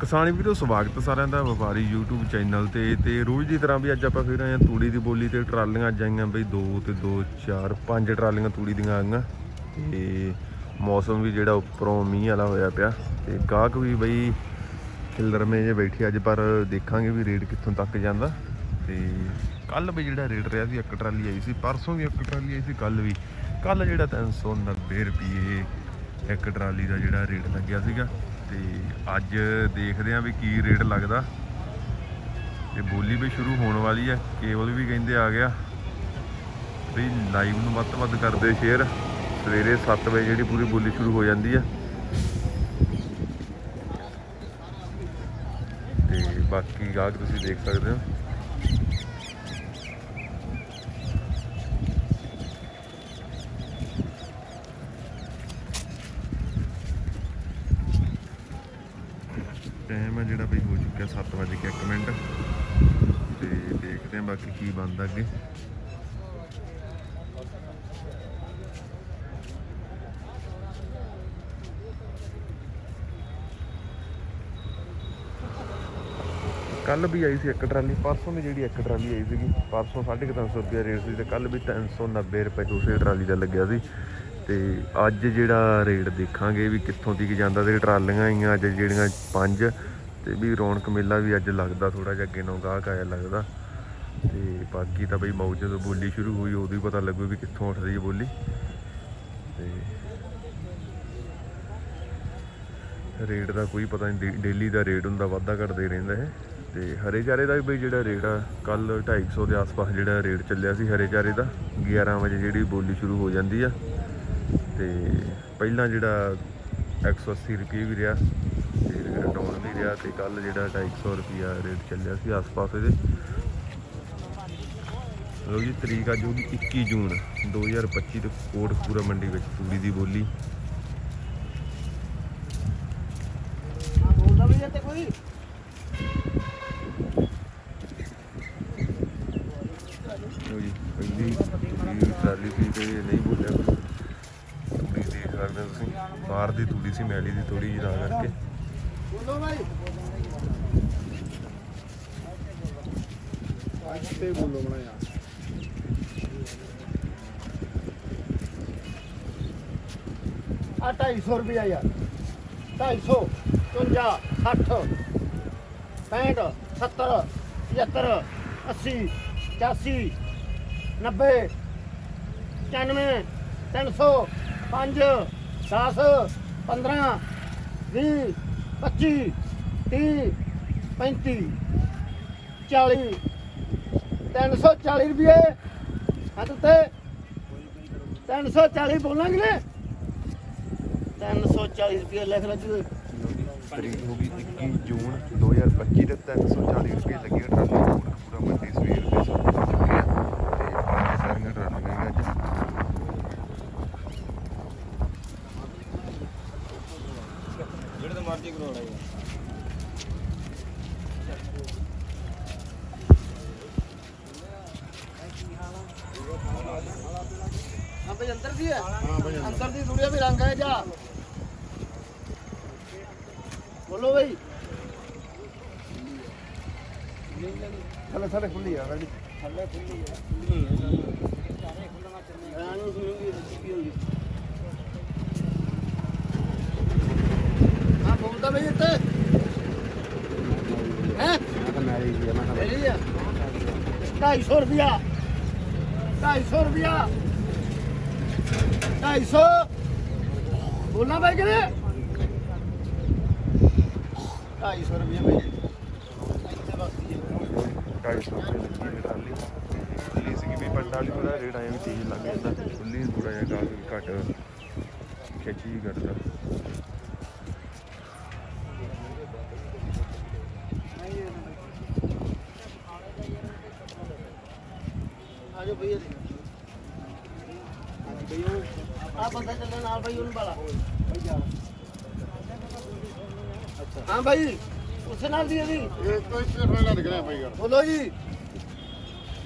ਕਿਸਾਨੀ ਵੀਰੋ, ਸਵਾਗਤ ਸਾਰਿਆਂ ਦਾ ਵਪਾਰੀ YouTube ਚੈਨਲ ਤੇ ਤੇ ਰੋਜ਼ ਦੀ ਤਰ੍ਹਾਂ ਵੀ ਅੱਜ ਆਪਾਂ ਫਿਰ ਆਏ ਹਾਂ ਤੂੜੀ ਦੀ ਬੋਲੀ ਤੇ ਟਰਾਲੀਆਂ ਅੱਜ ਆਈਆਂ ਬਈ 2 ਤੇ 2 4 5 ਟਰਾਲੀਆਂ ਤੂੜੀ ਦੀਆਂ ਆਈਆਂ। ਤੇ ਮੌਸਮ ਵੀ ਜਿਹੜਾ ਉੱਪਰੋਂ ਮੀਂਹ ਵਾਲਾ ਹੋਇਆ ਪਿਆ ਤੇ ਗਾਹਕ ਵੀ ਬਈ ਖਿਲਰਮੇ ਜੇ ਬੈਠੇ ਅੱਜ ਪਰ ਦੇਖਾਂਗੇ ਵੀ ਰੇਟ ਕਿੱਥੋਂ ਤੱਕ ਜਾਂਦਾ। ਤੇ ਕੱਲ ਵੀ ਜਿਹੜਾ ਰੇਟ ਰਿਹਾ ਸੀ, ਇੱਕ ਟਰਾਲੀ ਆਈ ਸੀ, ਪਰਸੋਂ ਵੀ ਇੱਕ ਟਰਾਲੀ ਆਈ ਸੀ, ਕੱਲ ਵੀ। ਕੱਲ ਜਿਹੜਾ 390 ਰੁਪਏ ਇੱਕ ਟਰਾਲੀ ਦਾ ਜਿਹੜਾ ਰੇਟ ਲੱਗਿਆ ਸੀਗਾ। ਤੇ ਅੱਜ ਦੇਖਦੇ ਆਂ ਵੀ ਕੀ ਰੇਟ ਲੱਗਦਾ। ਤੇ ਬੋਲੀ ਵੀ ਸ਼ੁਰੂ ਹੋਣ ਵਾਲੀ ਹੈ ਕੇਵਲ ਵੀ ਕਹਿੰਦੇ ਆ ਗਿਆ। ਵੀ ਲਾਈਵ ਨੂੰ ਵੱਧ ਤੋਂ ਵੱਧ ਕਰਦੇ ਸ਼ੇਅਰ ਸਵੇਰੇ 7 ਵਜੇ ਜਿਹੜੀ ਪੂਰੀ ਬੋਲੀ ਸ਼ੁਰੂ ਹੋ ਜਾਂਦੀ ਹੈ। ਤੇ ਬਾਕੀ ਗਾਹਕ ਤੁਸੀਂ ਦੇਖ ਸਕਦੇ ਹੋ। ਟਾਈਮ ਹੈ ਜਿਹੜਾ ਬਈ ਹੋ ਚੁੱਕਿਆ 7 ਵਜੇ ਕੇ 1 ਮਿੰਟ। ਤੇ ਦੇਖਦੇ ਹਾਂ ਬਾਕੀ ਕੀ ਬਣਦਾ ਅੱਗੇ। ਕੱਲ ਵੀ ਆਈ ਸੀ ਇੱਕ ਟਰਾਲੀ, ਪਰਸੋਂ ਵੀ ਜਿਹੜੀ ਇੱਕ ਟਰਾਲੀ ਆਈ ਸੀਗੀ। ਪਰਸੋਂ 350 ਰੁਪਏ ਰੇਟ ਸੀ ਤੇ ਕੱਲ ਵੀ 390 ਰੁਪਏ ਦੂਸਰੀ ਟਰਾਲੀ ਦਾ ਲੱਗਿਆ ਸੀ। ਤੇ ਅੱਜ ਜਿਹੜਾ ਰੇਟ ਦੇਖਾਂਗੇ ਵੀ ਕਿੱਥੋਂ ਤੱਕ ਜਾਂਦਾ ਤੇ ਟਰਾਲੀਆਂ ਆਈਆਂ ਅੱਜ ਜਿਹੜੀਆਂ ਪੰਜ ਤੇ ਵੀ ਰੌਣਕ ਮੇਲਾ ਵੀ ਅੱਜ ਲੱਗਦਾ ਥੋੜਾ ਜਿਹਾ ਅੱਗੇ ਨੂੰ ਗਾਹਕ ਆਇਆ ਲੱਗਦਾ। ਤੇ ਬਾਕੀ ਤਾਂ ਬਈ ਮੌਜ ਜਦੋਂ ਬੋਲੀ ਸ਼ੁਰੂ ਹੋਈ, ਉਦੋਂ ਹੀ ਪਤਾ ਲੱਗੂ ਵੀ ਕਿੱਥੋਂ ਉੱਠਦੀ ਹੈ ਬੋਲੀ। ਤੇ ਰੇਟ ਦਾ ਕੋਈ ਪਤਾ ਨਹੀਂ ਡੇਲੀ ਦਾ ਰੇਟ ਹੁੰਦਾ, ਵਾਧਾ ਘਟਦਾ ਹੀ ਰਹਿੰਦਾ ਹੈ ਤੇ ਹਰੇ ਚਾਰੇ ਦਾ ਵੀ ਬਈ ਜਿਹੜਾ ਰੇਟ ਆ ਕੱਲ 250 ਦੇ ਆਸ-ਪਾਸ ਜਿਹੜਾ ਰੇਟ ਚੱਲਿਆ ਸੀ ਹਰੇ ਚਾਰੇ ਦਾ 11 ਵਜੇ ਜਿਹੜੀ ਬੋਲੀ ਸ਼ੁਰੂ ਹੋ ਜਾਂਦੀ ਆ। ਤੇ ਪਹਿਲਾਂ ਜਿਹੜਾ 180 ਰੁਪਏ ਵੀ ਰਿਹਾ ਤੇ ਡਾਊਨ ਵੀ ਰਿਹਾ ਤੇ ਕੱਲ ਜਿਹੜਾ 250 ਰੁਪਿਆ ਰੇਟ ਚੱਲਿਆ ਸੀ ਆਸ-ਪਾਸ ਇਹਦੇ। ਲੋ ਜੀ ਤਰੀਕ ਅੱਜ ਹੋਗੀ 21 ਜੂਨ 2025 ਤੇ ਕੋਟਕਪੂਰਾ ਮੰਡੀ ਵਿੱਚ ਤੂੜੀ ਦੀ ਬੋਲੀ। ਬੋਲਦਾ ਵੀ ਤੇ ਕੋਈ। ਲੋ ਜੀ ਪਹਿਲੀ ਟਰਾਲੀ ਸੀ ਤੇ ਨਹੀਂ ਬੋਲਿਆ ਤੂੜੀ ਦੇਖ ਸਕਦੇ ਹੋ ਤੁਸੀਂ ਬਾਹਰ ਦੀ ਤੂੜੀ ਸੀ, ਮੈਲੀ ਦੀ ਥੋੜੀ ਜਿਹੀ ਤਾਂ ਕਰਕੇ। ਬੋਲੋ ਭਾਈ ਅੱਜ ਤੇ ਬੋਲੋ ਬਣਾਇਆ ਆ 250 ਰੁਪਿਆ ਯਾਰ 250 55 60 65 70 75 80 85 90 95 300 5 10 15 20 25 30 35 40 340 ਰੁਪਏ। ਹੱਥ ਉੱਤੇ। 340 ਬੋਲਾਂਗੇ ਨੇ। 340 ਰੁਪਏ ਲਿਖ ਲੈ ਜੀ ਤਰੀਕ ਹੋ ਗਈ 21 ਜੂਨ 2025 ਤੇ 340 ਰੁਪਏ ਲੱਗੇ ਟਰਾਲੀ ਕੋਟਕਪੂਰਾ ਮੰਡੀ ਸਵੇਰ ਦੇ ਸਭ ਤੋਂ ਚੁੱਕੇ ਆ ਤੇ ਪੰਜ ਸਾਰੀਆਂ ਟਰਾਲੀਆਂ ਨੇ ਅੱਜ ਜਿਹੜੇ ਤੇ ਮਰਜ਼ੀ ਕਰਵਾਉਣਾ ਜੀ ਹਾਂ ਭਾਈ ਅੰਦਰ ਦੀ ਹੈ। ਅੰਦਰ। ਦੀ ਦੁਨੀਆ ਵੀ ਰੰਗ ਹੈ ਜਾ। ਬੋਲੋ ਭਾਈ ਥੱਲੇ ਥੱਲੇ ਖੁੱਲੀ ਆ ਰੈਡੀ ਥੱਲੇ ਖੁੱਲੀ ਆ ਰਾਣੀ ਸੁਣੂਗੀ ਰੈਸਿਪੀ ਹੋਈ ਹਾਂ। ਬੋਲਦਾ ਭਾਈ ਇੱਥੇ। ਢਾਈ ਸੌ ਮੈਰਿਜ ਢਾਈ ਸੌ ਮੈਂ ਮੇਰੀ ਆ 250 ਰੁਪਿਆ 250 ਰੁਪਿਆ 250 ਬੋਲਣਾ ਭਾਈ ਕਿਨੇ 250 ਰੁਪਿਆ ਭਾਈ ਇੱਥੇ ਬਸ ਜੀ 250 ਰੁਪਏ ਲੱਗੀ ਇਹ ਟਰਾਲੀ ਖੁੱਲੀ ਸੀਗੀ ਵੀ ਪਰ ਟਰਾਲੀ ਰੇਟ ਆਇਆ ਵੀ ਤੇਜ਼ ਲੱਗ ਜਾਂਦਾ। ਖੁੱਲੀ ਥੋੜਾ ਜਿਹਾ ਗਾਹਕ ਘੱਟ ਖੇਚੀ ਕਰਦਾ। ਆਜੋ ਭਈਆ ਆ ਬੰਦਾ ਚੱਲੇ ਨਾਲ ਭਾਈ ਉਹਨੂੰ ਬਾਲਾ। ਹਾਂ ਭਾਈ ਉਸੇ ਨਾਲ ਦੀ ਇਹਦੀ ਇਹ ਕੋਈ ਸਿਰਫ ਨਾਲ ਦਿਖ ਰਿਹਾ ਭਾਈ ਬੋਲੋ ਜੀ।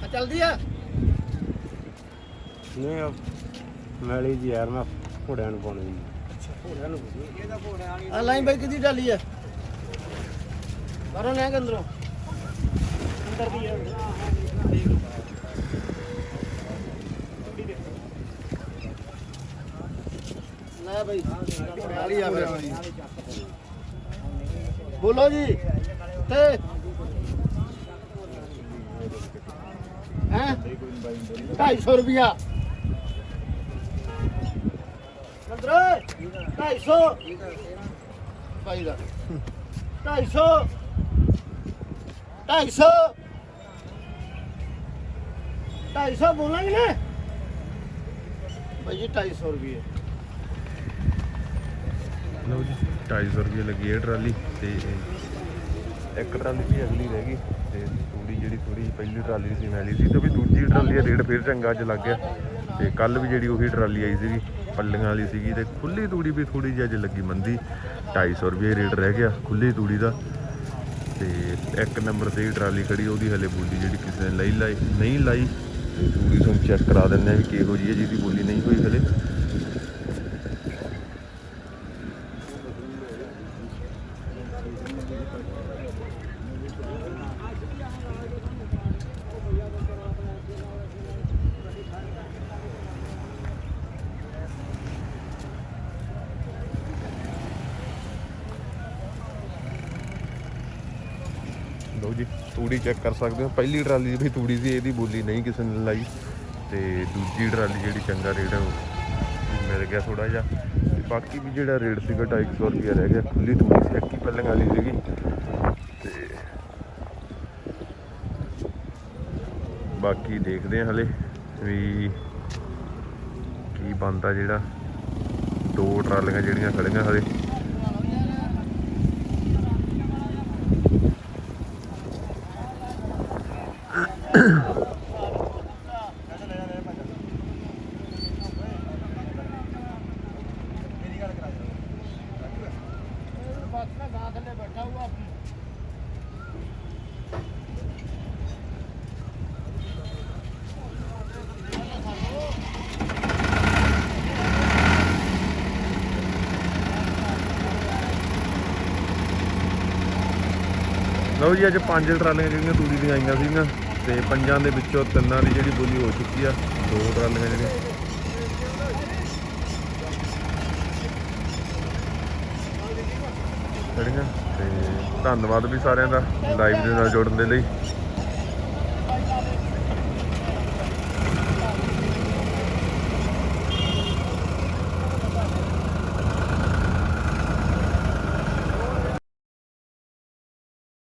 ਆ ਚੱਲਦੀ ਆ। ਨਹੀਂ ਮੈਲੀ ਜੀ ਯਾਰ ਮੈਂ ਘੋੜਿਆਂ ਨੂੰ ਪਾਉਣੀ ਆ। ਲਾਈਨ ਬਾਈ ਕਿਦੀ ਢਾਲੀ ਆ? ਬਾਹਰੋਂ ਲੈ ਕੇ ਅੰਦਰੋਂ। ਅੰਦਰ ਵੀ ਹੈ ਲੈ ਭਾਈ ਗਾੜੀ ਆ ਗਿਆ ਬੋਲੋ ਜੀ, ਤੇ ਹੈ? 250 ਰੁਪਿਆ ਅੰਦਰ 250 ਭਾਈ ਦਾ। 250 250 250 ਬੋਲਾਂਗੇ ਨਾ? ਭਾਈ ਜੀ 250 ਰੁਪਏ ਲਓ ਜੀ 250 ਰੁਪਏ ਲੱਗੀ ਹੈ ਟਰਾਲੀ ਤੇ ਇੱਕ ਟਰਾਲੀ ਵੀ ਅਗਲੀ ਰਹਿ ਗਈ ਤੇ ਤੂੜੀ ਜਿਹੜੀ ਥੋੜੀ ਪਹਿਲੀ ਟਰਾਲੀ ਸੀ ਮੈਲੀ ਸੀ ਤੇ ਵੀ ਦੂਜੀ ਟਰਾਲੀ ਦਾ ਰੇਟ ਫਿਰ ਚੰਗਾ ਅੱਜ ਲੱਗ ਗਿਆ ਤੇ ਕੱਲ ਵੀ ਜਿਹੜੀ ਉਹੀ ਟਰਾਲੀ ਆਈ ਸੀਗੀ, ਪੱਲੀਆਂ ਵਾਲੀ ਸੀਗੀ ਤੇ ਖੁੱਲੀ ਤੂੜੀ ਵੀ ਥੋੜੀ ਜਿਹੀ ਅੱਜ ਲੱਗੀ ਮੰਦੀ 250 ਰੁਪਏ ਰੇਟ ਰਹਿ ਗਿਆ ਖੁੱਲੀ ਤੂੜੀ ਦਾ ਤੇ ਇੱਕ ਨੰਬਰ ਤੇ ਹੀ ਟਰਾਲੀ ਖੜੀ ਉਹਦੀ ਹਲੇ ਬੋਲੀ ਜਿਹੜੀ ਕਿਸੇ ਨੇ ਲਈ ਲਾਈ, ਨਹੀਂ ਲਾਈ ਤੇ ਤੂੜੀ ਤੁਹਾਨੂੰ ਚੈੱਕ ਕਰਾ ਦਿੰਦੇ ਆ ਵੀ ਕਿਹੋ ਜਿਹੀ ਹੈ ਜਿਹਦੀ ਬੋਲੀ ਨਹੀਂ ਹੋਈ ਹਲੇ। ਲਓ ਜੀ, ਤੂੜੀ ਚੈੱਕ ਕਰ ਸਕਦੇ ਹੋ। ਪਹਿਲੀ ਟਰਾਲੀ ਵੀ ਤੂੜੀ ਸੀ, ਇਹਦੀ ਬੋਲੀ ਨਹੀਂ ਕਿਸੇ ਨੇ ਲਾਈ। ਤੇ ਦੂਜੀ ਟਰਾਲੀ ਜਿਹੜੀ ਚੰਗਾ ਰੇਟ ਮਿਲ ਗਿਆ ਥੋੜਾ ਜਿਹਾ। ਤੇ ਬਾਕੀ ਵੀ ਜਿਹੜਾ ਰੇਟ ਸੀਗਾ 250 ਰੁਪਏ ਰਹਿ ਗਿਆ। ਖੁੱਲੀ ਤੂੜੀ ਸੀ ਅੱਕੀ ਪੱਲੀਆਂ ਵਾਲੀ ਸੀਗੀ। ਤੇ ਬਾਕੀ ਦੇਖਦੇ ਹਾਂ ਹਲੇ ਵੀ ਕੀ ਬਣਦਾ ਜਿਹੜਾ। ਦੋ ਟਰਾਲੀਆਂ ਜਿਹੜੀਆਂ ਖੜੀਆਂ ਹਲੇ। ਲਓ ਜੀ ਅੱਜ ਪੰਜ ਟਰਾਲੀਆਂ ਜਿਹੜੀਆਂ ਤੂੜੀ ਦੀਆਂ ਆਈਆਂ ਸੀਗੀਆਂ। ਤੇ ਪੰਜਾਂ ਦੇ ਵਿੱਚੋਂ ਤਿੰਨਾਂ ਦੀ ਜਿਹੜੀ ਬੋਲੀ ਹੋ ਚੁੱਕੀ ਆ, ਦੋ ਟਰਾਲੀਆਂ ਜਿਹੜੀਆਂ ਜਿਹੜੀਆਂ ਤੇ ਧੰਨਵਾਦ ਵੀ ਸਾਰਿਆਂ ਦਾ, ਲਾਈਵ ਦੇ ਨਾਲ ਜੁੜਨ ਦੇ ਲਈ।